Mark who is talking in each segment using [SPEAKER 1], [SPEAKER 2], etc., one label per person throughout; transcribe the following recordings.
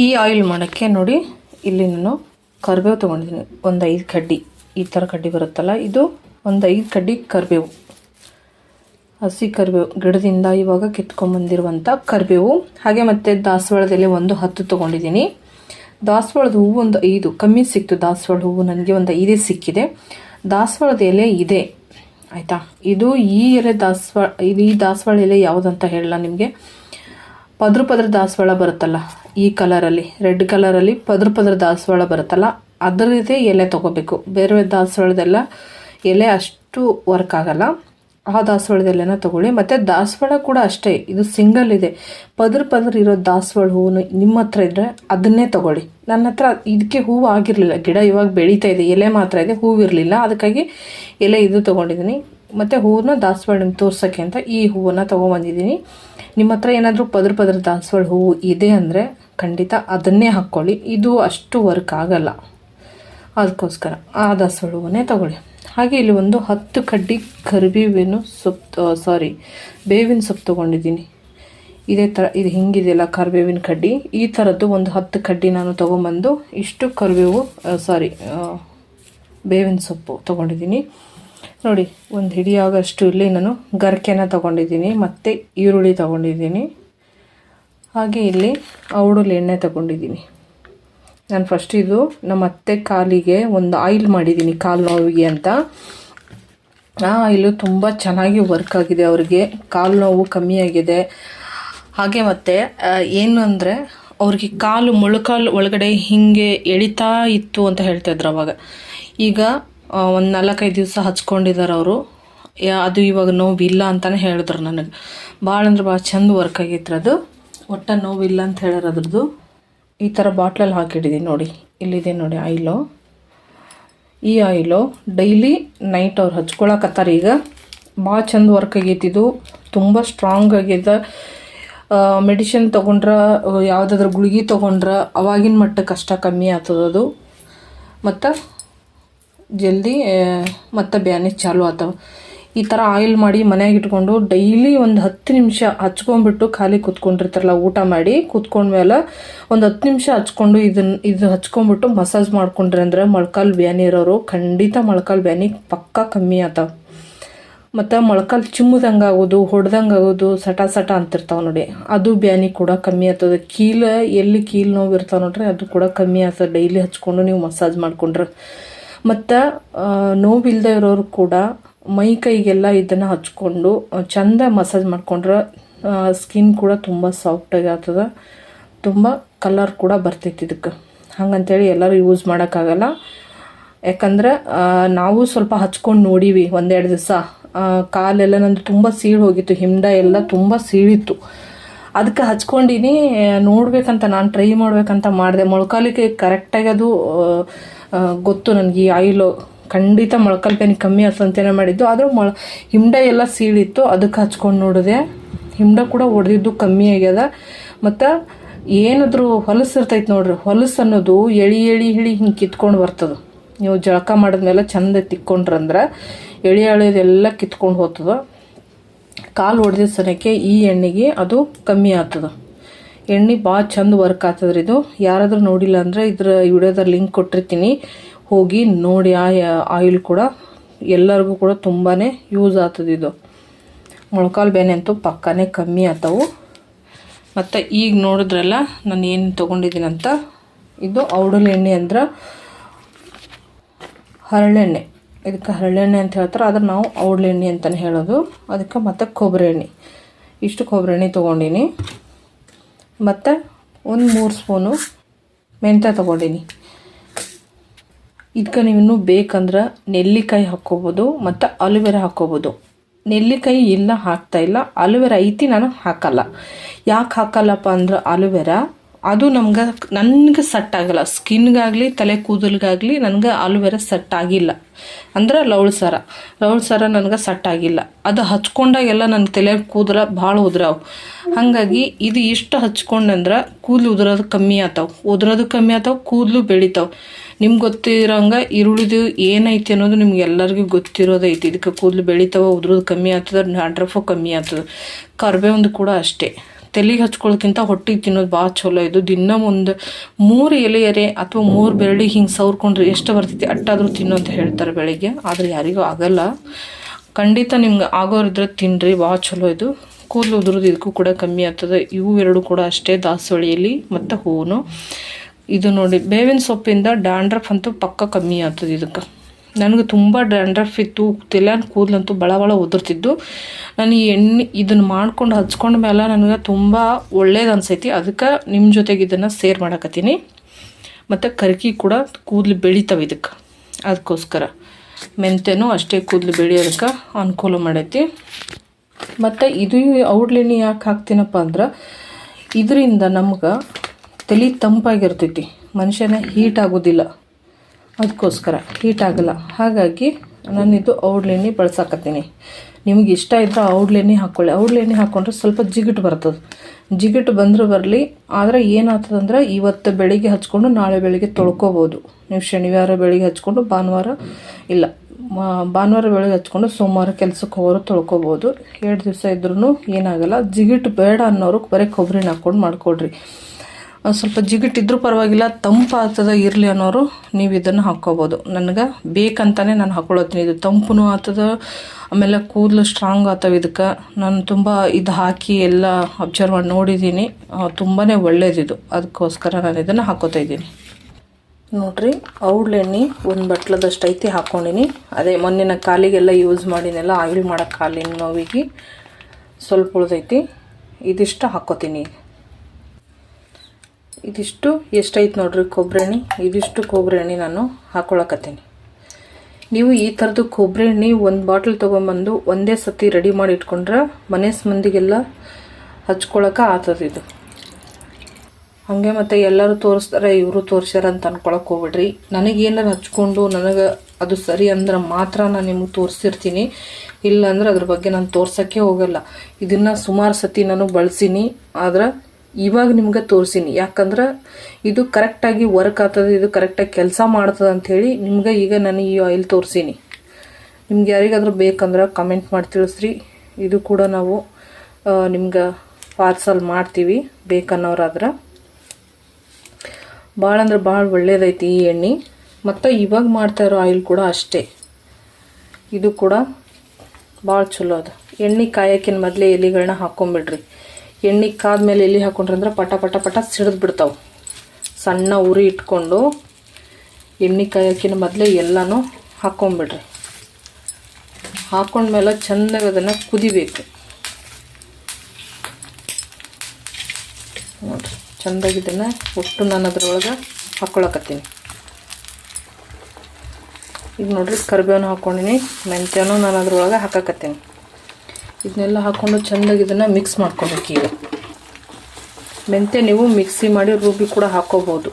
[SPEAKER 1] ಈ ಆಯಿಲ್ ಮಾಡೋಕ್ಕೆ ನೋಡಿ, ಇಲ್ಲಿ ನಾನು ಕರಿಬೇವು ತೊಗೊಂಡಿದ್ದೀನಿ. ಒಂದು ಐದು ಕಡ್ಡಿ. ಈ ಥರ ಕಡ್ಡಿ ಬರುತ್ತಲ್ಲ, ಇದು ಒಂದು ಐದು ಕಡ್ಡಿ ಕರಿಬೇವು. ಹಸಿ ಕರಿಬೇವು, ಗಿಡದಿಂದ ಇವಾಗ ಕಿತ್ಕೊಂಡ್ಬಂದಿರುವಂಥ ಕರಿಬೇವು. ಹಾಗೆ ಮತ್ತು ದಾಸವಾಳದ ಎಲೆ ಒಂದು ಹತ್ತು ತೊಗೊಂಡಿದ್ದೀನಿ. ದಾಸವಾಳದ ಹೂವು ಒಂದು ಐದು, ಕಮ್ಮಿ ಸಿಕ್ತು. ದಾಸವಾಳ ಹೂವು ನನಗೆ ಒಂದು ಐದೇ ಸಿಕ್ಕಿದೆ. ದಾಸವಾಳದ ಎಲೆ ಇದೆ. ಆಯಿತಾ? ಇದು ಈ ಎಲೆ ದಾಸವಾಳ, ಇದು ಈ ದಾಸವಾಳ ಎಲೆ ಯಾವುದಂತ ಹೇಳಲ್ಲ ನಿಮಗೆ. ಪದ್ರ ಪದ್ರ ದಾಸವಾಳ ಬರುತ್ತಲ್ಲ, ಈ ಕಲರಲ್ಲಿ, ರೆಡ್ ಕಲರಲ್ಲಿ ಪದ್ರ ಪದ್ರ ದಾಸವಾಳ ಬರುತ್ತಲ್ಲ ಅದರದೇ ಎಲೆ ತೊಗೋಬೇಕು. ಬೇರೆ ದಾಸವಾಳದೆಲ್ಲ ಎಲೆ ಅಷ್ಟು ವರ್ಕ್ ಆಗಲ್ಲ. ಆ ದಾಸವಾಳದ ಎಲೆನ ತೊಗೊಳ್ಳಿ. ಮತ್ತು ದಾಸವಾಳ ಕೂಡ ಅಷ್ಟೇ, ಇದು ಸಿಂಗಲ್ ಇದೆ. ಪದ್ರ ಪದ್ರ ಇರೋ ದಾಸವಾಳ ಹೂವು ನಿಮ್ಮ ಹತ್ರ ಇದ್ದರೆ ಅದನ್ನೇ ತೊಗೊಳ್ಳಿ. ನನ್ನ ಹತ್ರ ಇದಕ್ಕೆ ಹೂವು ಆಗಿರಲಿಲ್ಲ. ಗಿಡ ಇವಾಗ ಬೆಳೀತಾ ಇದೆ. ಎಲೆ ಮಾತ್ರ ಇದೆ. ಹೂವಿರಲಿಲ್ಲ ಅದಕ್ಕಾಗಿ ಎಲೆ ಇದು ತೊಗೊಂಡಿದ್ದೀನಿ. ಮತ್ತು ಹೂವನ್ನ ದಾಸವಾಳ ತೋರ್ಸೋಕ್ಕೆ ಅಂತ ಈ ಹೂವನ್ನು ತೊಗೊಂಬಂದಿದ್ದೀನಿ ನಿಮ್ಮ ಹತ್ರ ಏನಾದರೂ ಪದ್ರ ಪದ್ರ ದಾಸವಾಳ ಹೂವು ಇದೆ ಅಂದರೆ ಖಂಡಿತ ಅದನ್ನೇ ಹಾಕ್ಕೊಳ್ಳಿ. ಇದು ಅಷ್ಟು ವರ್ಕ್ ಆಗಲ್ಲ. ಅದಕ್ಕೋಸ್ಕರ ಆ ದಾಸವಾಳ ಹೂವನ್ನೇ ತಗೊಳ್ಳಿ. ಹಾಗೆ ಇಲ್ಲಿ ಒಂದು ಹತ್ತು ಕಡ್ಡಿ ಕರಿಬೇವಿನ ಸೊಪ್ಪು ಸಾರಿ ಬೇವಿನ ಸೊಪ್ಪು ತೊಗೊಂಡಿದ್ದೀನಿ. ಇದೇ ಥರ ಇದು ಹಿಂಗಿದೆಯಲ್ಲ ಕರಿಬೇವಿನ ಕಡ್ಡಿ. ಈ ಥರದ್ದು ಒಂದು ಹತ್ತು ಕಡ್ಡಿ ನಾನು ತೊಗೊಂಬಂದು ಇಷ್ಟು ಕರಿಬೇವು ಸಾರಿ ಬೇವಿನ ಸೊಪ್ಪು ತೊಗೊಂಡಿದ್ದೀನಿ. ನೋಡಿ, ಒಂದು ಹಿಡಿಯಾಗಷ್ಟು ಇಲ್ಲಿ ನಾನು ಗರ್ಕೆನ ತೊಗೊಂಡಿದ್ದೀನಿ, ಮತ್ತು ಈರುಳ್ಳಿ ತೊಗೊಂಡಿದ್ದೀನಿ. ಹಾಗೆ ಇಲ್ಲಿ ಔಡಲ್ ಎಣ್ಣೆ ತೊಗೊಂಡಿದ್ದೀನಿ. ನಾನು ಫಸ್ಟ್ ಇದು ನಮ್ಮ ಅತ್ತೆ ಕಾಲಿಗೆ ಒಂದು ಆಯಿಲ್ ಮಾಡಿದ್ದೀನಿ, ಕಾಲು ನೋವಿಗೆ ಅಂತ. ಆ ಆಯಿಲು ತುಂಬ ಚೆನ್ನಾಗಿ ವರ್ಕ್ ಆಗಿದೆ ಅವರಿಗೆ. ಕಾಲು ನೋವು ಕಮ್ಮಿ ಆಗಿದೆ. ಹಾಗೆ ಮತ್ತೆ ಏನು ಅಂದರೆ, ಅವ್ರಿಗೆ ಕಾಲು ಮೊಳಕಾಲು ಒಳಗಡೆ ಹೀಗೆ ಎಳಿತಾ ಇತ್ತು ಅಂತ ಹೇಳ್ತಾ ಇದ್ರು ಅವಾಗ. ಈಗ ಒಂದು ನಾಲ್ಕೈದು ದಿವಸ ಹಚ್ಕೊಂಡಿದ್ದಾರೆ ಅವರು. ಅದು ಇವಾಗ ನೋವಿಲ್ಲ ಅಂತಲೇ ಹೇಳಿದ್ರು ನನಗೆ. ಭಾಳ ಅಂದ್ರೆ ಭಾಳ ಚಂದ ವರ್ಕ್ ಆಗಿತ್ತು ಅದು. ಒಟ್ಟು ನೋವಿಲ್ಲ ಅಂತ ಹೇಳ್ಯಾರ ಅದ್ರದ್ದು. ಈ ಥರ ಬಾಟ್ಲಲ್ಲಿ ಹಾಕಿಟ್ಟಿದ್ದೀನಿ ನೋಡಿ. ಇಲ್ಲಿದೆ ನೋಡಿ ಆಯಿಲು ಈ ಆಯಿಲು ಡೈಲಿ ನೈಟ್ ಅವ್ರು ಹಚ್ಕೊಳಕತ್ತಾರೆ ಈಗ. ಭಾಳ ಚಂದ ವರ್ಕ್ ಆಗೈತಿದು ತುಂಬ ಸ್ಟ್ರಾಂಗ್ ಆಗ್ಯದ ಮೆಡಿಷನ್ ತೊಗೊಂಡ್ರೆ ಯಾವುದಾದ್ರೂ ಗುಳಿಗೆ ತೊಗೊಂಡ್ರೆ ಅವಾಗಿನ ಮಟ್ಟ ಕಷ್ಟ ಕಮ್ಮಿ ಆಗ್ತದದು ಮತ್ತು ಜಲ್ದಿ ಮತ್ತು ಬ್ಯಾನಿ ಚಾಲು ಆತವ ಈ ಥರ ಆಯಿಲ್ ಮಾಡಿ ಮನ್ಯಾಗ ಇಟ್ಕೊಂಡು ಡೈಲಿ ಒಂದು ಹತ್ತು ನಿಮಿಷ ಹಚ್ಕೊಂಡ್ಬಿಟ್ಟು ಖಾಲಿ ಕೂತ್ಕೊಂಡಿರ್ತಾರಲ್ಲ, ಊಟ ಮಾಡಿ ಕೂತ್ಕೊಂಡ್ಮೇಲೆ ಒಂದು ಹತ್ತು ನಿಮಿಷ ಹಚ್ಕೊಂಡು ಇದನ್ನು ಇದು ಹಚ್ಕೊಂಡ್ಬಿಟ್ಟು ಮಸಾಜ್ ಮಾಡ್ಕೊಂಡ್ರೆ ಅಂದ್ರೆ ಮೊಳಕಾಲು ಬ್ಯಾನಿ ಇರೋರು ಖಂಡಿತ ಮೊಳಕಾಲು ಬ್ಯಾನಿ ಪಕ್ಕಾ ಕಮ್ಮಿ ಆತಾವ ಮತ್ತು ಮೊಳಕಾಲು ಚಿಮ್ಮದಂಗೆ ಆಗೋದು ಹೊಡೆದಂಗೆ ಆಗೋದು ಸಟ ಸಟ ಅಂತಿರ್ತಾವೆ ನೋಡಿ. ಅದು ಬ್ಯಾನಿ ಕೂಡ ಕಮ್ಮಿ ಆಗ್ತದೆ ಕೀಲು, ಎಲ್ಲಿ ಕೀಲು ನೋವು ಇರ್ತಾವೆ ನೋಡ್ರಿ, ಅದು ಕೂಡ ಕಮ್ಮಿ ಆಗ್ತದೆ ಡೈಲಿ ಹಚ್ಕೊಂಡು ನೀವು ಮಸಾಜ್ ಮಾಡ್ಕೊಂಡ್ರೆ. ಮತ್ತು ನೋವಿಲ್ಲದೆ ಇರೋರು ಕೂಡ ಮೈ ಕೈಗೆಲ್ಲ ಇದನ್ನು ಹಚ್ಕೊಂಡು ಚಂದ ಮಸಾಜ್ ಮಾಡ್ಕೊಂಡ್ರೆ ಸ್ಕಿನ್ ಕೂಡ ತುಂಬ ಸಾಫ್ಟಾಗಿ ಆಗ್ತದೆ ತುಂಬ ಕಲರ್ ಕೂಡ ಬರ್ತೈತಿ ಇದಕ್ಕೆ. ಹಂಗಂತೇಳಿ ಎಲ್ಲರೂ ಯೂಸ್ ಮಾಡೋಕ್ಕಾಗಲ್ಲ ಯಾಕಂದ್ರೆ ನಾವು ಸ್ವಲ್ಪ ಹಚ್ಕೊಂಡು ನೋಡೀವಿ ಒಂದೆರಡು ದಿವಸ. ಕಾಲೆಲ್ಲ ನಂದು ತುಂಬ ಸೀಳು ಹೋಗಿತ್ತು, ಹಿಂಡ ಎಲ್ಲ ತುಂಬ ಸೀಳಿತ್ತು. ಅದಕ್ಕೆ ಹಚ್ಕೊಂಡಿನಿ ನೋಡ್ಬೇಕಂತ ನಾನು ಟ್ರೈ ಮಾಡ್ಬೇಕಂತ ಮಾಡಿದೆ. ಮೊಳಕಾಲಿಗೆ ಕರೆಕ್ಟಾಗಿ ಅದು ಗೊತ್ತು ನನಗೆ ಈ ಆಯಿಲು ಖಂಡಿತ ಮೊಳಕಾಲು ಕಮ್ಮಿ ಅಂತೇನೆ ಮಾಡಿದ್ದು. ಆದರೂ ಮೊಳ, ಹಿಂಡ ಎಲ್ಲ ಸೀಳಿತ್ತು ಅದಕ್ಕೆ ಹಚ್ಕೊಂಡು ನೋಡಿದೆ. ಹಿಂಡ ಕೂಡ ಹೊಡೆದಿದ್ದು ಕಮ್ಮಿ ಆಗ್ಯದ. ಮತ್ತು ಏನಾದರೂ ಹೊಲಸು ಇರ್ತೈತೆ ನೋಡ್ರಿ, ಹೊಲಸು ಅನ್ನೋದು ಎಳಿ ಎಳಿ ಹಿಳಿ ಹಿಂಗೆ ಕಿತ್ಕೊಂಡು ಬರ್ತದೆ. ನೀವು ಜಳಕ ಮಾಡಿದ್ಮೇಲೆ ಚಂದ ತಿಕ್ಕೊಂಡ್ರಂದ್ರೆ ಎಳೆ ಎಳೆದೆಲ್ಲ ಕಿತ್ಕೊಂಡು ಹೋಗ್ತದ. ಕಾಲು ಹೊಡೆದ ಸನಕ್ಕೆ ಈ ಎಣ್ಣೆಗೆ ಅದು ಕಮ್ಮಿ ಆಗ್ತದೆ. ಎಣ್ಣೆ ಭಾಳ ಚಂದ ವರ್ಕ್ ಆಗ್ತದ್ರಿ ಇದು. ಯಾರಾದರೂ ನೋಡಿಲ್ಲ ಅಂದರೆ ಇದ್ರ ವಿಡಿಯೋದ್ರ ಲಿಂಕ್ ಕೊಟ್ಟಿರ್ತೀನಿ. ಹೋಗಿ ನೋಡಿ ಆ ಆಯಿಲ್ ಕೂಡ. ಎಲ್ಲರಿಗೂ ಕೂಡ ತುಂಬಾ ಯೂಸ್ ಆಗ್ತದೆ ಇದು. ಮೊಳಕಾಲು ಬೇನೆ ಅಂತೂ ಪಕ್ಕನೇ ಕಮ್ಮಿ ಆಗ್ತಾವು. ಮತ್ತು ಈಗ ನೋಡಿದ್ರಲ್ಲ ನಾನು ಏನು ತೊಗೊಂಡಿದ್ದೀನಂತ ಇದು ಔಡಲ್ ಎಣ್ಣೆ ಅಂದ್ರೆ ಹರಳೆಣ್ಣೆ. ಇದಕ್ಕೆ ಹರಳೆಣ್ಣೆ ಅಂತ ಹೇಳ್ತಾರೆ. ಆದ್ರೆ ನಾವು ಔಡ್ಲೆಣ್ಣೆ ಅಂತಲೇ ಹೇಳೋದು. ಅದಕ್ಕೆ ಮತ್ತು ಕೊಬ್ಬರಿ ಎಣ್ಣೆ. ಇಷ್ಟು ಕೊಬ್ಬರಿ ಎಣ್ಣೆ ತೊಗೊಂಡಿನಿ. ಮತ್ತು ಒಂದು ಮೂರು ಸ್ಪೂನು ಮೆಂತ್ಯ ತೊಗೊಂಡಿನಿ. ಇದಕ್ಕೆ ನೀವು ಇನ್ನೂ ಬೇಕಂದ್ರೆ ನೆಲ್ಲಿಕಾಯಿ ಹಾಕ್ಕೋಬೋದು, ಮತ್ತು ಅಲೋವೆರಾ ಹಾಕ್ಕೋಬೋದು. ನೆಲ್ಲಿಕಾಯಿ ಇಲ್ಲ ಹಾಕ್ತಾಯಿಲ್ಲ ಅಲುವೆರ ಅಲೋವೆರಾ ಐತಿ, ನಾನು ಹಾಕಲ್ಲ. ಯಾಕೆ ಹಾಕಲ್ಲಪ್ಪ ಅಂದ್ರೆ ಅಲೋವೆರಾ ಅದು ನಮ್ಗೆ, ನನಗೆ ಸೆಟ್ ಆಗಲ್ಲ. ಸ್ಕಿನ್ಗಾಗಲಿ, ತಲೆ ಕೂದಲಿಗಾಗಲಿ ನನಗೆ ಅಲೋವೆರಾ ಸೆಟ್ ಆಗಿಲ್ಲ. ಅಂದ್ರೆ ಲವಳು ಸರ. ಲವಳು ಸರ ನನಗೆ ಸೆಟ್ ಆಗಿಲ್ಲ. ಅದು ಹಚ್ಕೊಂಡಾಗೆಲ್ಲ ನನ್ನ ತಲೆ ಕೂದಲ ಭಾಳ ಉದ್ರಾವು. ಹಾಗಾಗಿ ಇದು ಇಷ್ಟು ಹಚ್ಕೊಂಡಂದ್ರೆ ಕೂದಲು ಉದುರೋದು ಕಮ್ಮಿ ಆತಾವೆ. ಉದುರೋದು ಕಮ್ಮಿ ಆತಾವೆ, ಕೂದಲು ಬೆಳಿತಾವೆ. ನಿಮ್ಗೆ ಗೊತ್ತಿರೋಂಗೆ ಈರುಳ್ಳಿದು ಏನೈತಿ ಅನ್ನೋದು ನಿಮ್ಗೆ ಎಲ್ಲರಿಗೂ ಗೊತ್ತಿರೋದೈತಿ. ಇದಕ್ಕೆ ಕೂದಲು ಬೆಳಿತಾವ, ಉದುರೋದು ಕಮ್ಮಿ ಆಗ್ತದೆ ನಾಡ್ರಫು ಕಮ್ಮಿ ಆಗ್ತದೆ ಕರ್ಬೇವಂದು ಕೂಡ ಅಷ್ಟೇ. ತಲೆಗೆ ಹಚ್ಕೊಳ್ಳೋಕ್ಕಿಂತ ಹೊಟ್ಟಿಗೆ ತಿನ್ನೋದು ಭಾಳ ಚಲೋ ಇದು ದಿನ ಮುಂದೆ ಮೂರು ಎಲೆಯರೆ ಅಥವಾ ಮೂರು ಬೆರಳಿ ಹಿಂಗೆ ಸವ್ರ್ಕೊಂಡ್ರೆ ಎಷ್ಟು ಬರ್ತೈತಿ ಅಟ್ಟಾದರೂ ತಿನ್ನು ಅಂತ ಹೇಳ್ತಾರೆ ಬೆಳಿಗ್ಗೆ. ಆದರೆ ಯಾರಿಗೂ ಆಗಲ್ಲ. ಖಂಡಿತ ನಿಮ್ಗೆ ಆಗೋರಿದ್ರೆ ತಿನ್ನಿರಿ ಭಾಳ ಚಲೋ ಇದು. ಕೂದಲು ಉದುರೋದು ಇದಕ್ಕೂ ಕೂಡ ಕಮ್ಮಿ ಆಗ್ತದೆ. ಇವು ಎರಡು ಕೂಡ ಅಷ್ಟೇ ದಾಸವಾಳಿಯಲ್ಲಿ ಮತ್ತು ಹೂವು ಇದು ನೋಡಿ, ಬೇವಿನ ಸೊಪ್ಪಿಂದ ಡ್ಯಾಂಡ್ರಫ್ ಅಂತೂ ಪಕ್ಕ ಕಮ್ಮಿ ಆಗ್ತದೆ ಇದಕ್ಕೆ. ನನಗೆ ತುಂಬ ಡ್ಯಾಂಡ್ರಫ್ ಇತ್ತು ತಲೆನ ಕೂದಲಂತೂ ಬಳ ಬಳ ಉದುರ್ತಿದ್ದು ನಾನು ಈ ಎಣ್ಣೆ ಇದನ್ನು ಮಾಡ್ಕೊಂಡು ಹಚ್ಕೊಂಡ ಮೇಲೆ ನನಗೆ ತುಂಬ ಒಳ್ಳೇದು ಅನಿಸೈತಿ. ಅದಕ್ಕೆ ನಿಮ್ಮ ಜೊತೆಗೆ ಇದನ್ನು ಸೇರ್ ಮಾಡಕತ್ತೀನಿ. ಮತ್ತು ಕರ್ಕಿ ಕೂಡ ಕೂದಲು ಬೆಳಿತಾವೆ ಇದಕ್ಕೆ. ಅದಕ್ಕೋಸ್ಕರ ಮೆಂತೆನೂ ಅಷ್ಟೇ ಕೂದಲು ಬೆಳೆಯೋದಕ್ಕೆ ಅನುಕೂಲ ಮಾಡೈತಿ. ಮತ್ತು ಇದು ಔಡ್ಲೆಣ್ಣೆ ಯಾಕೆ ಹಾಕ್ತೀನಪ್ಪ ಅಂದ್ರೆ, ಇದರಿಂದ ನಮ್ಗೆ ತಲೆ ತಂಪಾಗಿರ್ತೈತಿ. ಮನುಷ್ಯನ ಹೀಟ್ ಆಗೋದಿಲ್ಲ. ಅದಕ್ಕೋಸ್ಕರ ಹೀಟ್ ಆಗಲ್ಲ. ಹಾಗಾಗಿ ನಾನಿದು ಔಡ್ಲೆಣ್ಣೆ ಬಳಸಾಕತ್ತೀನಿ. ನಿಮ್ಗೆ ಇಷ್ಟ ಇದ್ರೆ ಔಡ್ಲೆಣ್ಣೆ ಹಾಕ್ಕೊಳ್ಳಿ ಔಡ್ಲೆಣ್ಣೆ ಹಾಕ್ಕೊಂಡ್ರೆ ಸ್ವಲ್ಪ ಜಿಗಿಟ್ ಬರ್ತದೆ. ಜಿಗಿಟ್ ಬಂದರೂ ಬರಲಿ, ಆದರೆ ಏನಾಗ್ತದಂದ್ರೆ ಇವತ್ತು ಬೆಳಿಗ್ಗೆ ಹಚ್ಕೊಂಡು ನಾಳೆ ಬೆಳಿಗ್ಗೆ ತೊಳ್ಕೊಬೋದು. ನೀವು ಶನಿವಾರ ಬೆಳಿಗ್ಗೆ ಹಚ್ಕೊಂಡು ಭಾನುವಾರ ಇಲ್ಲ ಭಾನುವಾರ ಬೆಳಗ್ಗೆ ಹಚ್ಕೊಂಡು ಸೋಮವಾರ ಕೆಲಸಕ್ಕೆ ಹೋಗೋರು ತೊಳ್ಕೊಬೋದು. ಎರಡು ದಿವಸ ಇದ್ರೂ ಏನಾಗಲ್ಲ, ಜಿಗಿಟ್ ಬೇಡ ಅನ್ನೋರು ಬರೀ ಕೊಬ್ಬರಿನ ಹಾಕ್ಕೊಂಡು ಮಾಡ್ಕೊಳ್ರಿ. ಒಂದ್ ಸ್ವಲ್ಪ ಜಿಗಿಟ್ಟಿದ್ರೂ ಪರವಾಗಿಲ್ಲ ತಂಪು ಆಗ್ತದ ಇರಲಿ ಅನ್ನೋರು ನೀವು ಇದನ್ನು ಹಾಕ್ಕೋಬೋದು. ನನಗೆ ಬೇಕಂತಾನೆ ನಾನು ಹಾಕ್ಕೊಳತ್ತೀನಿ ಇದು ತಂಪು ಆಗ್ತದ, ಆಮೇಲೆ ಕೂದಲು ಸ್ಟ್ರಾಂಗ್ ಆಗ್ತವೆ ಇದಕ್ಕೆ. ನಾನು ತುಂಬ ಇದು ಹಾಕಿ ಎಲ್ಲ ಅಬ್ಸರ್ವ್ ಮಾಡಿ ನೋಡಿದ್ದೀನಿ ತುಂಬಾ ಒಳ್ಳೇದಿದು ಅದಕ್ಕೋಸ್ಕರ ನಾನು ಇದನ್ನು ಹಾಕೋತಾ ಇದ್ದೀನಿ. ನೋಡ್ರಿ ಔಡ್ಲೆಣ್ಣೆ ಒಂದು ಬಟ್ಲದಷ್ಟು ಐತಿ ಹಾಕ್ಕೊಂಡಿನಿ ಅದೇ ಮೊನ್ನಿನ ಕಾಲಿಗೆಲ್ಲ ಯೂಸ್ ಮಾಡಿನೆಲ್ಲ ಆಯಿಲ್ ಮಾಡೋಕ್ಕೆ ಕಾಲಿನ ನೋವಿಗೆ ಸ್ವಲ್ಪ ಉಳ್ದೈತಿ. ಇದಿಷ್ಟು ಹಾಕ್ಕೋತೀನಿ ಇದಿಷ್ಟು, ಎಷ್ಟೈತೆ ನೋಡ್ರಿ ಕೊಬ್ಬರಿ ಎಣ್ಣೆ ಇದಿಷ್ಟು ಕೊಬ್ಬರಿ ಎಣ್ಣೆ ನಾನು ಹಾಕ್ಕೊಳಕತ್ತೀನಿ ನೀವು ಈ ಥರದ್ದು ಕೊಬ್ಬರಿ ಎಣ್ಣೆ ಒಂದು ಬಾಟ್ಲ್ ತೊಗೊಂಬಂದು ಒಂದೇ ಸತಿ ರೆಡಿ ಮಾಡಿ ಇಟ್ಕೊಂಡ್ರೆ ಮನೆ ಮಂದಿಗೆಲ್ಲ ಹಚ್ಕೊಳಕ್ಕೆ ಆತದ ಇದು. ಹಾಗೆ ಮತ್ತು ಎಲ್ಲರೂ ತೋರಿಸ್ತಾರೆ, ಇವರು ತೋರಿಸ್ಯಾರ ಅಂತ ಅನ್ಕೊಳಕ್ಕೆ ಹೋಗ್ಬಿಡ್ರಿ. ನನಗೇನಾರು ಹಚ್ಕೊಂಡು ನನಗೆ ಅದು ಸರಿ ಅಂದ್ರೆ ಮಾತ್ರ ನಾನು ನಿಮಗೆ ತೋರಿಸಿರ್ತೀನಿ. ಇಲ್ಲ ಅಂದ್ರೆ ಅದ್ರ ಬಗ್ಗೆ ನಾನು ತೋರ್ಸೋಕ್ಕೆ ಹೋಗಲ್ಲ. ಇದನ್ನು ಸುಮಾರು ಸತಿ ನಾನು ಬಳಸೀನಿ, ಆದ್ರೆ ಇವಾಗ ನಿಮ್ಗೆ ತೋರಿಸೀನಿ. ಯಾಕಂದ್ರೆ ಇದು ಕರೆಕ್ಟಾಗಿ ವರ್ಕ್ ಆಗ್ತದೆ, ಇದು ಕರೆಕ್ಟಾಗಿ ಕೆಲಸ ಮಾಡ್ತದೆ ಅಂಥೇಳಿ ನಿಮ್ಗೆ ಈಗ ನಾನು ಈ ಆಯಿಲ್ ತೋರಿಸೀನಿ. ನಿಮ್ಗೆ ಯಾರಿಗಾದ್ರೂ ಬೇಕಂದ್ರೆ ಕಮೆಂಟ್ ಮಾಡಿ ತಿಳಿಸ್ರಿ. ಇದು ಕೂಡ ನಾವು ನಿಮ್ಗೆ ಪಾರ್ಸಲ್ ಮಾಡ್ತೀವಿ ಬೇಕನ್ನೋರಾದ್ರೆ. ಭಾಳ ಅಂದ್ರೆ ಭಾಳ ಒಳ್ಳೇದೈತಿ ಈ ಎಣ್ಣೆ. ಮತ್ತು ಇವಾಗ ಮಾಡ್ತಾ ಇರೋ ಆಯಿಲ್ ಕೂಡ ಅಷ್ಟೇ. ಇದು ಕೂಡ ಭಾಳ ಚಲೋ ಅದ. ಎಣ್ಣೆ ಕಾಯಕ್ಕಿನ ಮೊದಲೇ ಎಲೆಗಳನ್ನ ಹಾಕ್ಕೊಂಬಿಡ್ರಿ ಎಣ್ಣೆ ಕಾದ್ಮೇಲೆ ಎಲ್ಲಿ ಹಾಕೊಂಡ್ರೆ ಅಂದ್ರೆ ಪಟ ಪಟ ಪಟ ಸಿಡಿದು ಬಿಡ್ತಾವೆ. ಸಣ್ಣ ಉರಿ ಇಟ್ಕೊಂಡು ಎಣ್ಣೆ ಕಾಯಕ್ಕಿನ ಮೊದಲೇ ಎಲ್ಲನೂ ಹಾಕ್ಕೊಂಬಿಡ್ರಿ ಹಾಕೊಂಡ್ಮೇಲೆ ಚೆನ್ನಾಗಿ ಅದನ್ನು ಕುದಿಬೇಕು. ನೋಡ್ರಿ ಚೆಂದಾಗಿ ಇದನ್ನು ಒಟ್ಟು ನಾನು ಅದ್ರೊಳಗೆ ಹಾಕ್ಕೊಳಕತ್ತೀನಿ ಈಗ ನೋಡ್ರಿ ಕರಿಬೇವನ್ನ ಹಾಕ್ಕೊಂಡಿನಿ ಮೆಂತ್ಯನೂ ನಾನು ಅದ್ರೊಳಗೆ ಹಾಕಕತ್ತೀನಿ. ಇದನ್ನೆಲ್ಲ ಹಾಕ್ಕೊಂಡು ಚೆಂದಾಗಿ ಇದನ್ನು ಮಿಕ್ಸ್ ಮಾಡ್ಕೋಬೇಕು ಈಗ. ಮೆಂತ್ಯ ನೀವು ಮಿಕ್ಸಿ ಮಾಡಿ ರುಬ್ಬಿ ಕೂಡ ಹಾಕೋಬೋದು.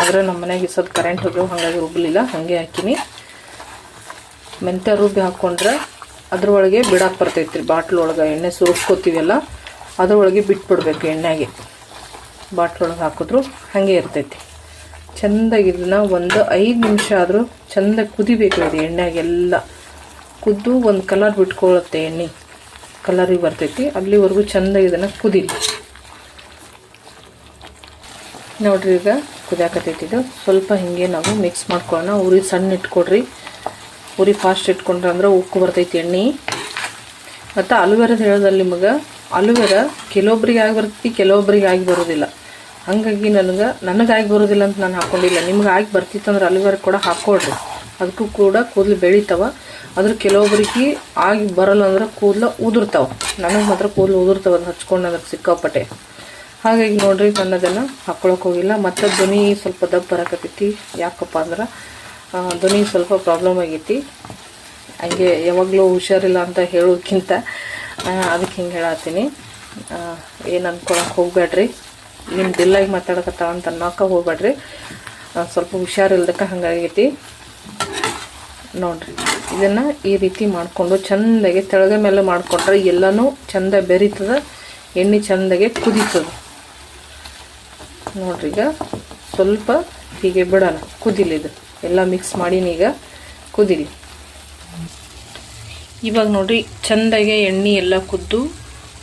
[SPEAKER 1] ಆದರೆ ನಮ್ಮ ಮನೆಗೆ ಸ್ವಲ್ಪ ಕರೆಂಟ್ ಹೋಗ್ಯವು ಹಾಗಾಗಿ ರುಬ್ಬಲಿಲ್ಲ ಹಾಗೆ ಹಾಕಿನಿ. ಮೆಂತ್ಯ ರುಬ್ಬಿ ಹಾಕ್ಕೊಂಡ್ರೆ ಅದ್ರೊಳಗೆ ಬಿಡಾಕ್ ಬರ್ತೈತಿ ಬಾಟ್ಲ್ ಒಳಗೆ ಎಣ್ಣೆ ಸುರಿಸ್ಕೋತೀವಲ್ಲ, ಅದರೊಳಗೆ ಬಿಟ್ಬಿಡ್ಬೇಕು ಎಣ್ಣೆಗೆ. ಬಾಟ್ಲೊಳಗೆ ಹಾಕಿದ್ರು ಹಾಗೆ ಇರ್ತೈತಿ. ಚೆಂದಾಗಿ ಇದನ್ನ ಒಂದು ಐದು ನಿಮಿಷ ಆದರೂ ಚೆಂದಾಗಿ ಕುದಿಬೇಕು ಇದು ಎಣ್ಣೆಗೆಲ್ಲ. ಕುದ್ದು ಒಂದು ಕಲರ್ ಬಿಟ್ಕೊಳ್ಳುತ್ತೆ ಎಣ್ಣೆ. ಕಲರಿಗೆ ಬರ್ತೈತಿ. ಅಲ್ಲಿವರೆಗೂ ಚೆಂದ ಇದನ್ನು ಕುದೀಲಿ. ನೋಡ್ರಿ ಈಗ ಇದು. ಸ್ವಲ್ಪ ಹಿಂಗೆ ನಾವು ಮಿಕ್ಸ್ ಮಾಡ್ಕೊಳ್ಳೋಣ. ಉರಿ ಸಣ್ಣ ಇಟ್ಕೊಡ್ರಿ. ಉರಿ ಫಾಸ್ಟ್ ಇಟ್ಕೊಂಡ್ರೆ ಅಂದ್ರೆ ಉಕ್ಕು ಬರ್ತೈತಿ ಎಣ್ಣೆ. ಮತ್ತು ಅಲುವೆರದ ಹೇಳೋದಲ್ಲಿ ನಿಮಗೆ, ಅಲುವೆರ ಕೆಲವೊಬ್ರಿಗೆ ಆಗಿ ಬರ್ತೈತಿ, ಕೆಲವೊಬ್ರಿಗೆ ಆಗಿ ಬರೋದಿಲ್ಲ. ಹಾಗಾಗಿ ನನಗೆ ನನಗಾಗಿ ಬರೋದಿಲ್ಲ ಅಂತ ನಾನು ಹಾಕ್ಕೊಂಡಿಲ್ಲ ನಿಮ್ಗೆ ಆಗಿ ಬರ್ತಿತ್ತಂದ್ರೆ ಅಲುವೆರ ಕೂಡ ಹಾಕ್ಕೊಳ್ರಿ ಅದಕ್ಕೂ ಕೂಡ ಕೂದಲು ಬೆಳಿತಾವ. ಆದ್ರೆ ಕೆಲವೊಬ್ಬರಿಗೆ ಆಗಿ ಬರಲ್ಲ ಅಂದ್ರೆ ಕೂದಲು ಉದುರ್ತಾವ. ನನಗೆ ಮಾತ್ರ ಕೂದಲು ಉದುರ್ತಾವ ಅದು ಹಚ್ಕೊಂಡು ಅದಕ್ಕೆ ಸಿಕ್ಕಾಪಟ್ಟೆ. ಹಾಗಾಗಿ ನೋಡ್ರಿ ನಾನು ಅದನ್ನು ಹಾಕ್ಕೊಳಕ್ಕೆ ಹೋಗಿಲ್ಲ. ಮತ್ತು ಧ್ವನಿ ಸ್ವಲ್ಪ ದಪ್ಪ ಬರಕತ್ತೈತಿ. ಯಾಕಪ್ಪ ಅಂದ್ರೆ ಧ್ವನಿ ಸ್ವಲ್ಪ ಪ್ರಾಬ್ಲಮ್ ಆಗೈತಿ. ಹಂಗೆ ಯಾವಾಗಲೂ ಹುಷಾರಿಲ್ಲ ಅಂತ ಹೇಳೋಕ್ಕಿಂತ ಅದಕ್ಕೆ ಹಿಂಗೆ ಹೇಳತ್ತೀನಿ ಏನು ಅಂದ್ಕೊಳಕ್ಕೆ ಹೋಗ್ಬೇಡ್ರಿ ಏನು ದಿಲ್ಲಾಗಿ ಮಾತಾಡಕತ್ತಾವ ಅಂತ ಅನ್ನೋಕೆ ಹೋಗ್ಬೇಡ್ರಿ ಸ್ವಲ್ಪ ಹುಷಾರಿಲ್ದಕ್ಕೆ ಹಂಗಾಗೈತಿ. ನೋಡ್ರಿ, ಇದನ್ನು ಈ ರೀತಿ ಮಾಡಿಕೊಂಡು ಚೆಂದಾಗಿ ತೆಳಗೆ ಮೇಲೆ ಮಾಡಿಕೊಟ್ರೆ ಎಲ್ಲನೂ ಚೆಂದ ಬೆರೀತದೆ, ಎಣ್ಣೆ ಚೆಂದಾಗೆ ಕುದೀತದೆ. ನೋಡ್ರಿ ಈಗ ಸ್ವಲ್ಪ ಹೀಗೆ ಬಿಡೋಣ, ಕುದಿಲಿ ಇದು. ಎಲ್ಲ ಮಿಕ್ಸ್ ಮಾಡೀನಿ ಈಗ, ಕುದಿಲಿ. ಇವಾಗ ನೋಡ್ರಿ, ಚೆಂದಾಗೆ ಎಣ್ಣೆ ಎಲ್ಲ ಕುದ್ದು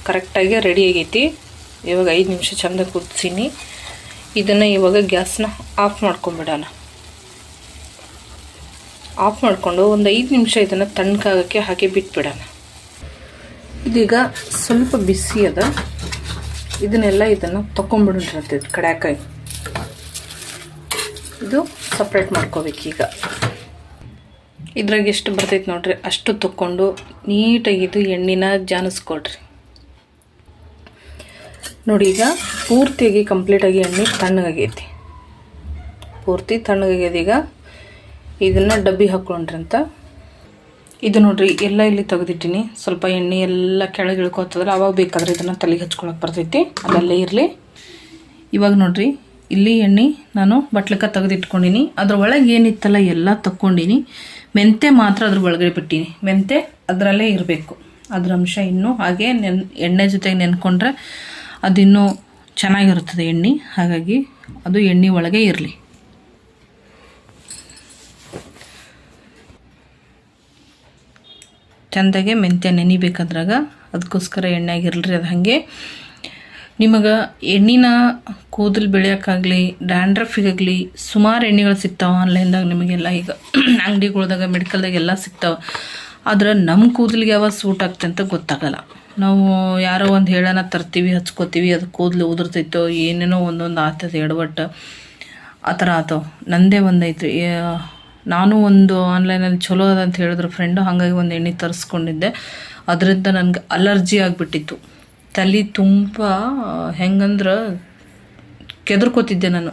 [SPEAKER 1] ಕರೆಕ್ಟಾಗಿ ರೆಡಿ ಆಗೈತಿ. ಇವಾಗ ಐದು ನಿಮಿಷ ಚಂದ ಕುದಿಸೀನಿ. ಇದನ್ನು ಇವಾಗ ಗ್ಯಾಸ್ನ ಆಫ್ ಮಾಡ್ಕೊಂಬಿಡೋಣ. ಆಫ್ ಮಾಡಿಕೊಂಡು ಒಂದು ಐದು ನಿಮಿಷ ಇದನ್ನು ತಣ್ಣಗಾಗಕ್ಕೆ ಹಾಗೆ ಬಿಟ್ಬಿಡೋಣ. ಇದೀಗ ಸ್ವಲ್ಪ ಬಿಸಿ ಅದ. ಇದನ್ನೆಲ್ಲ ಇದನ್ನು ತೊಗೊಂಬಿಡ್ರಿ ಕಡ್ಯಾಕಾಯಿ. ಇದು ಸಪ್ರೇಟ್ ಮಾಡ್ಕೋಬೇಕೀಗ ಇದ್ರಾಗ ಎಷ್ಟು ಬರ್ತೈತೆ ನೋಡ್ರಿ, ಅಷ್ಟು ತೊಕ್ಕೊಂಡು ನೀಟಾಗಿ ಇದು ಎಣ್ಣೆನ ಜಾನಿಸ್ಕೊಳ್ರಿ. ನೋಡಿ ಈಗ ಪೂರ್ತಿಯಾಗಿ ಕಂಪ್ಲೀಟಾಗಿ ಎಣ್ಣೆ ತಣ್ಣಗಾಗೈತಿ. ಪೂರ್ತಿ ತಣ್ಣಗಾಗ್ಯದ ಈಗ ಇದನ್ನು ಡಬ್ಬಿ ಹಾಕ್ಕೊಂಡ್ರಂತ ಇದು ನೋಡ್ರಿ, ಎಲ್ಲ ಇಲ್ಲಿ ತೆಗೆದಿಟ್ಟಿನಿ. ಸ್ವಲ್ಪ ಎಣ್ಣೆ ಎಲ್ಲ ಕೆಳಗೆ ಇಳ್ಕೊತದ್ರೆ ಅವಾಗ ಬೇಕಾದ್ರೆ ಇದನ್ನು ತಲೆಗೆ ಹಚ್ಕೊಳಕ್ಕೆ ಬರ್ತೈತಿ. ಅದಲ್ಲೇ ಇರಲಿ. ಇವಾಗ ನೋಡ್ರಿ, ಇಲ್ಲಿ ಎಣ್ಣೆ ನಾನು ಬಟ್ಲಕ್ಕ ತೆಗೆದಿಟ್ಕೊಂಡಿನಿ. ಅದ್ರೊಳಗೆ ಏನಿತ್ತಲ್ಲ ಎಲ್ಲ ತಕ್ಕೊಂಡಿನಿ. ಮೆಂತೆ ಮಾತ್ರ ಅದ್ರ ಒಳಗಡೆ ಬಿಟ್ಟೀನಿ. ಮೆಂತೆ ಅದರಲ್ಲೇ ಇರಬೇಕು. ಅದ್ರ ಅಂಶ ಇನ್ನೂ ಹಾಗೆ ನೆನ್, ಎಣ್ಣೆ ಜೊತೆಗೆ ನೆನ್ಕೊಂಡ್ರೆ ಅದಿನ್ನೂ ಚೆನ್ನಾಗಿರುತ್ತದೆ ಎಣ್ಣೆ. ಹಾಗಾಗಿ ಅದು ಎಣ್ಣೆ ಒಳಗೆ ಇರಲಿ. ಚೆಂದಾಗೆ ಮೆಂತ್ಯ ನೆನಿಬೇಕಾದ್ರಾಗ ಅದಕ್ಕೋಸ್ಕರ ಎಣ್ಣೆ ಆಗಿರಲ್ರಿ ಅದು ಹಾಗೆ. ನಿಮಗೆ ಎಣ್ಣಿನ ಕೂದಲು ಬೆಳೆಯೋಕ್ಕಾಗಲಿ ಡ್ಯಾಂಡ್ರಫಿಗಾಗಲಿ ಸುಮಾರು ಎಣ್ಣೆಗಳು ಸಿಗ್ತಾವೆ ಆನ್ಲೈನ್ದಾಗ ನಿಮಗೆಲ್ಲ ಈಗ. ಅಂಗಡಿಗಳ್ದಾಗ, ಮೆಡಿಕಲ್ದಾಗ ಎಲ್ಲ ಸಿಗ್ತಾವೆ. ಆದ್ರೆ ನಮ್ಮ ಕೂದಲಿಗೆ ಯಾವ ಸೂಟ್ ಆಗ್ತದೆ ಅಂತ ಗೊತ್ತಾಗಲ್ಲ. ನಾವು ಯಾರೋ ಒಂದು ಹೇಳೋಣ ತರ್ತೀವಿ, ಹಚ್ಕೋತೀವಿ, ಅದು ಕೂದಲು ಉದುರ್ತೈತೋ ಏನೇನೋ ಒಂದೊಂದು ಆಗ್ತದೆ ಎಡವಟ್ಟು, ಆ ಥರ ಆತವ. ನಂದೇ ಒಂದೈತ್ರಿ. ನಾನು ಒಂದು ಆನ್ಲೈನಲ್ಲಿ ಚಲೋ ಅದ ಅಂತ ಹೇಳಿದ್ರು ಫ್ರೆಂಡು ಹಾಗಾಗಿ ಒಂದು ಎಣ್ಣೆ ತರಿಸ್ಕೊಂಡಿದ್ದೆ. ಅದರಿಂದ ನನಗೆ ಅಲರ್ಜಿ ಆಗಿಬಿಟ್ಟಿತ್ತು. ತಲೆ ತುಂಬ, ಹೆಂಗಂದ್ರೆ ಕೆದರ್ಕೋತಿದ್ದೆ ನಾನು.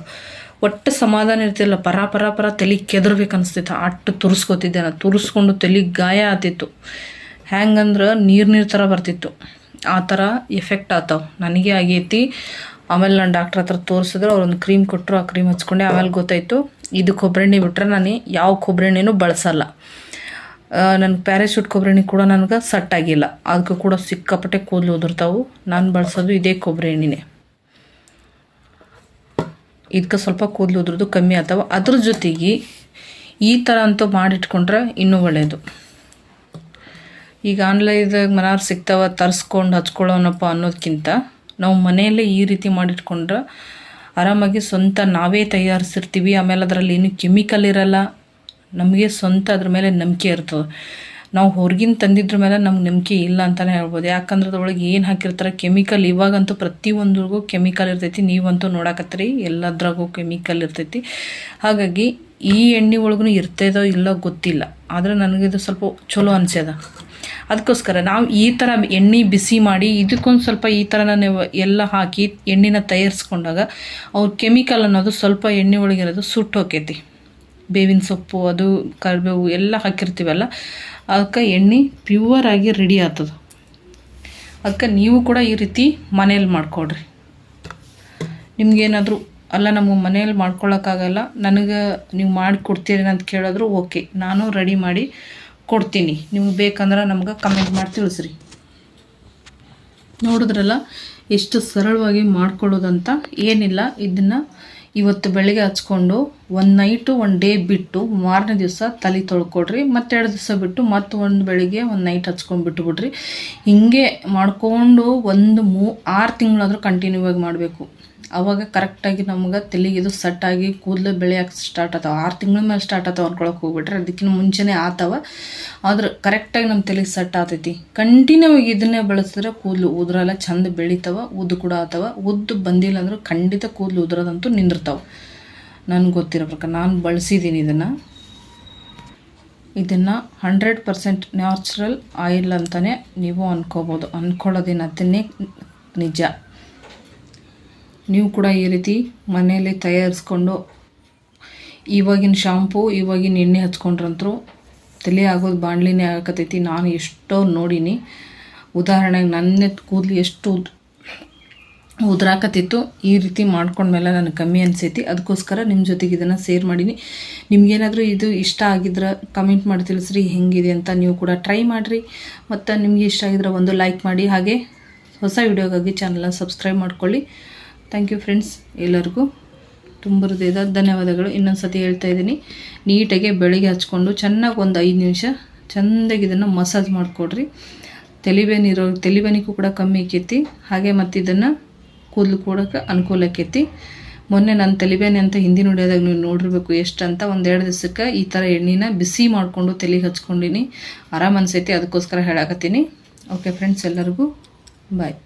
[SPEAKER 1] ಒಟ್ಟು ಸಮಾಧಾನ ಇರ್ತಿಲ್ಲ ಪರ ಪರ ಪರ ತಲೆ ಕೆದರ್ಬೇಕು ಅನಿಸ್ತಿತ್ತು. ಅಟ್ಟು ತುರ್ಸ್ಕೊತಿದ್ದೆ ನಾನು. ತುರಿಸ್ಕೊಂಡು ತಲೆ ಗಾಯ ಆತಿತ್ತು ಹೆಂಗಂದ್ರೆ ನೀರು ನೀರು ಥರ ಬರ್ತಿತ್ತು. ಆ ಥರ ಎಫೆಕ್ಟ್ ಆತವ್. ನನಗೆ ಆಗೈತಿ. ಆಮೇಲೆ ನಾನು ಡಾಕ್ಟ್ರ್ ಹತ್ರ ತೋರಿಸಿದ್ರೆ. ಅವ್ರೊಂದು ಕ್ರೀಮ್ ಕೊಟ್ಟರು ಆ ಕ್ರೀಮ್ ಹಚ್ಕೊಂಡೆ. ಆಮೇಲೆ ಗೊತ್ತಾಯಿತು. ಇದು ಕೊಬ್ಬರಿ ಎಣ್ಣೆ ಬಿಟ್ಟರೆ ನಾನು ಯಾವ ಕೊಬ್ಬರಿ ಎಣ್ಣೆನೂ ಬಳಸಲ್ಲ. ನನ್ನ ಪ್ಯಾರಾಶೂಟ್ ಕೊಬ್ಬರಿ ಎಣ್ಣೆ ಕೂಡ ನನಗೆ ಸಟ್ ಆಗಿಲ್ಲ. ಅದಕ್ಕೂ ಕೂಡ ಸಿಕ್ಕಾಪಟ್ಟೆ ಕೂದಲು ಉದುರ್ತಾವು. ನಾನು ಬಳಸೋದು ಇದೇ ಕೊಬ್ಬರಿ ಎಣ್ಣೆನೇ. ಇದಕ್ಕೆ ಸ್ವಲ್ಪ ಕೂದಲು ಉದುರೋದು ಕಮ್ಮಿ ಆಗ್ತಾವೆ. ಅದ್ರ ಜೊತೆಗೆ ಈ ಥರ ಅಂತೂ ಮಾಡಿಟ್ಕೊಂಡ್ರೆ ಇನ್ನೂ ಒಳ್ಳೆಯದು ಈಗ ಆನ್ಲೈನ್ದಾಗ ಮನಾರ್ ಸಿಗ್ತಾವ, ತರಿಸ್ಕೊಂಡು ಹಚ್ಕೊಳ್ಳೋಣಪ್ಪ ಅನ್ನೋದಕ್ಕಿಂತ ನಾವು ಮನೆಯಲ್ಲೇ ಈ ರೀತಿ ಮಾಡಿಟ್ಕೊಂಡ್ರೆ ಆರಾಮಾಗಿ ಸ್ವಂತ ನಾವೇ ತಯಾರಿಸಿರ್ತೀವಿ. ಆಮೇಲೆ ಅದರಲ್ಲಿ ಏನು ಕೆಮಿಕಲ್ ಇರಲ್ಲ. ನಮಗೆ ಸ್ವಂತ ಅದ್ರ ಮೇಲೆ ನಂಬಿಕೆ ಇರ್ತದೆ. ನಾವು ಹೊರಗಿನ ತಂದಿದ್ರ ಮೇಲೆ ನಮ್ಗೆ ನಂಬಿಕೆ ಇಲ್ಲ ಅಂತಲೇ ಹೇಳ್ಬೋದು. ಯಾಕಂದ್ರೆ ಅದ್ರೊಳಗೆ ಏನು ಹಾಕಿರ್ತಾರೆ? ಕೆಮಿಕಲ್ ಇವಾಗಂತೂ ಪ್ರತಿಯೊಂದ್ರಿಗೂ ಕೆಮಿಕಲ್ ಇರ್ತೈತಿ. ನೀವಂತೂ ನೋಡಕತ್ತೀರಿ. ಎಲ್ಲದ್ರಾಗೂ ಕೆಮಿಕಲ್ ಇರ್ತೈತಿ. ಹಾಗಾಗಿ ಈ ಎಣ್ಣೆ ಒಳಗೂ ಇರ್ತೈದೋ ಇಲ್ಲೋ ಗೊತ್ತಿಲ್ಲ. ಆದರೆ ನನಗಿದು ಸ್ವಲ್ಪ ಚಲೋ ಅನಿಸ್ಯದ. ಅದಕ್ಕೋಸ್ಕರ ನಾವು ಈ ಥರ ಎಣ್ಣೆ ಬಿಸಿ ಮಾಡಿ ಇದಕ್ಕೊಂದು ಸ್ವಲ್ಪ ಈ ಥರ ನಾನು ಎಲ್ಲ ಹಾಕಿ ಎಣ್ಣೆನ ತಯಾರಿಸ್ಕೊಂಡಾಗ ಅವ್ರ ಕೆಮಿಕಲ್ ಅನ್ನೋದು ಸ್ವಲ್ಪ ಎಣ್ಣೆ ಒಳಗಿರೋದು ಸುಟ್ಟು ಹೋಕೈತಿ. ಬೇವಿನ ಸೊಪ್ಪು, ಅದು ಕರಿಬೇವು ಎಲ್ಲ ಹಾಕಿರ್ತೀವಲ್ಲ, ಅದಕ್ಕೆ ಎಣ್ಣೆ ಪ್ಯೂವರ್ ಆಗಿ ರೆಡಿ ಆಗ್ತದೆ. ಅದಕ್ಕೆ ನೀವು ಕೂಡ ಈ ರೀತಿ ಮನೇಲಿ ಮಾಡಿಕೊಡ್ರಿ ನಿಮ್ಗೇನಾದರೂ ಅಲ್ಲ, ನಮಗೆ ಮನೆಯಲ್ಲಿ ಮಾಡ್ಕೊಳ್ಳೋಕ್ಕಾಗಲ್ಲ ನನಗೆ ನೀವು ಮಾಡಿ ಕೊಡ್ತೀರಿ ಅಂತ ಕೇಳಿದ್ರು ಓಕೆ. ನಾನು ರೆಡಿ ಮಾಡಿ ಕೊಡ್ತೀನಿ. ನಿಮ್ಗೆ ಬೇಕಂದ್ರೆ ನಮ್ಗೆ ಕಮೆಂಟ್ ಮಾಡಿ ತಿಳಿಸ್ರಿ. ನೋಡಿದ್ರಲ್ಲ, ಎಷ್ಟು ಸರಳವಾಗಿ ಮಾಡ್ಕೊಳ್ಳೋದಂತ ಏನಿಲ್ಲ. ಇದನ್ನು ಇವತ್ತು ಬೆಳಗ್ಗೆ ಹಚ್ಕೊಂಡು ಒಂದು ನೈಟು ಒಂದು ಡೇ ಬಿಟ್ಟು ಮಾರನೇ ದಿವಸ ತಲೆ ತೊಳ್ಕೊಡ್ರಿ ಮತ್ತೆ ಎರಡು ದಿವಸ ಬಿಟ್ಟು ಮತ್ತೆ ಒಂದು ಬೆಳಿಗ್ಗೆ ಒಂದು ನೈಟ್ ಹಚ್ಕೊಂಡು ಬಿಟ್ಟುಬಿಡ್ರಿ ಹಿಂಗೆ ಮಾಡಿಕೊಂಡು ಒಂದು ಮೂ, ಆರು ತಿಂಗಳಾದರೂ ಕಂಟಿನ್ಯೂ ಆಗಿ ಮಾಡಬೇಕು. ಅವಾಗ ಕರೆಕ್ಟಾಗಿ ನಮ್ಗೆ ತಲೆಗಿದು ಸಟ್ಟಾಗಿ ಕೂದಲು ಬೆಳೆಯೋಕೆ ಸ್ಟಾರ್ಟ್ ಆತವ. ಆರು ತಿಂಗಳ ಮೇಲೆ ಸ್ಟಾರ್ಟ್ ಆತವ ಅನ್ಕೊಳಕ್ಕೆ ಹೋಗ್ಬಿಟ್ರೆ ಅದಕ್ಕಿಂತ ಮುಂಚೆನೇ ಆತವ. ಆದ್ರೆ ಕರೆಕ್ಟಾಗಿ ನಮ್ಮ ತಲೆಗೆ ಸೆಟ್ ಆತೈತಿ. ಕಂಟಿನ್ಯೂ ಆಗಿ ಇದನ್ನೇ ಬಳಸಿದ್ರೆ ಕೂದಲು ಉದ್ರಲ್ಲ, ಚಂದ ಬೆಳಿತಾವ ಉದ್ದು ಕೂಡ ಆತವ. ಉದ್ದು ಬಂದಿಲ್ಲ ಅಂದ್ರೆ ಖಂಡಿತ ಕೂದಲು ಉದ್ರದಂತೂ ನಿಂದಿರ್ತಾವೆ. ನನಗೆ ಗೊತ್ತಿರೋ ಪ್ರಕಾರ ನಾನು ಬಳಸಿದ್ದೀನಿ ಇದನ್ನು. ಇದನ್ನು ಹಂಡ್ರೆಡ್ ಪರ್ಸೆಂಟ್ ನ್ಯಾಚುರಲ್ ಆಯಿಲ್ ಅಂತಲೇ ನೀವು ಅಂದ್ಕೋಬೋದು ಅಂದ್ಕೊಳ್ಳೋದಿನ ಅದನ್ನೇ ನಿಜ. ನೀವು ಕೂಡ ಈ ರೀತಿ ಮನೆಯಲ್ಲಿ ತಯಾರಿಸ್ಕೊಂಡು ಇವಾಗಿನ ಶಾಂಪು ಇವಾಗಿನ ಎಣ್ಣೆ ಹಚ್ಕೊಂಡ್ರಂತರೂ ತಲೆ ಆಗೋದು ಬಾಣಲಿನೇ ಆಗಕತ್ತೈತಿ. ನಾನು ಎಷ್ಟೋ ನೋಡೀನಿ. ಉದಾಹರಣೆಗೆ ನನ್ನ ಕೂದಲು ಎಷ್ಟು ಉದ್ರಾಕತ್ತಿತ್ತು ಈ ರೀತಿ ಮಾಡ್ಕೊಂಡ್ಮೇಲೆ ನನಗೆ ಕಮ್ಮಿ ಅನಿಸೈತಿ. ಅದಕ್ಕೋಸ್ಕರ ನಿಮ್ಮ ಜೊತೆಗೆ ಇದನ್ನು ಸೇರ್ ಮಾಡೀನಿ. ನಿಮಗೇನಾದರೂ ಇದು ಇಷ್ಟ ಆಗಿದ್ರೆ ಕಮೆಂಟ್ ಮಾಡಿ ತಿಳಿಸ್ರಿ. ಹೆಂಗಿದೆ ಅಂತ ನೀವು ಕೂಡ ಟ್ರೈ ಮಾಡಿರಿ. ಮತ್ತು ನಿಮಗೆ ಇಷ್ಟ ಆಗಿದ್ರೆ ಒಂದು ಲೈಕ್ ಮಾಡಿ. ಹಾಗೆ ಹೊಸ ವಿಡಿಯೋಗಾಗಿ ಚಾನಲ್ನ ಸಬ್ಸ್ಕ್ರೈಬ್ ಮಾಡ್ಕೊಳ್ಳಿ. ಥ್ಯಾಂಕ್ ಯು ಫ್ರೆಂಡ್ಸ್ ಎಲ್ಲರಿಗೂ ತುಂಬ ಹೃದಯದ ಧನ್ಯವಾದಗಳು. ಇನ್ನೊಂದು ಸತಿ ಹೇಳ್ತಾ ಇದ್ದೀನಿ. ನೀಟಾಗಿ ಬೆಳಗ್ಗೆ ಹಚ್ಕೊಂಡು ಚೆನ್ನಾಗಿ ಒಂದು ಐದು ನಿಮಿಷ ಚೆಂದಾಗಿ ಇದನ್ನು ಮಸಾಜ್ ಮಾಡಿಕೊಡ್ರಿ. ತಲೆಬೇನಿರೋ ತಲೆಬೇನಿಗೂ ಕೂಡ ಕಮ್ಮಿ ಆಕೈತಿ. ಹಾಗೆ ಮತ್ತು ಇದನ್ನು ಕೂದಲು ಕೂಡಕ್ಕೆ ಅನುಕೂಲ ಆಕೈತಿ. ಮೊನ್ನೆ ನಾನು ತಲೆಬೇನೆ ಅಂತ ಹಿಂದಿನ ನೋಡಿದಾಗ ನೀವು ನೋಡಿರ್ಬೇಕು ಎಷ್ಟು ಅಂತ ಒಂದೆರಡು ದಿವಸಕ್ಕೆ ಈ ಥರ ಎಣ್ಣೆನ ಬಿಸಿ ಮಾಡಿಕೊಂಡು ತಲೆಗೆ ಹಚ್ಕೊಂಡಿನಿ. ಆರಾಮ ಅನಿಸೈತಿ, ಅದಕ್ಕೋಸ್ಕರ ಹೇಳಾಕತ್ತೀನಿ. ಓಕೆ ಫ್ರೆಂಡ್ಸ್ ಎಲ್ಲರಿಗೂ ಬಾಯ್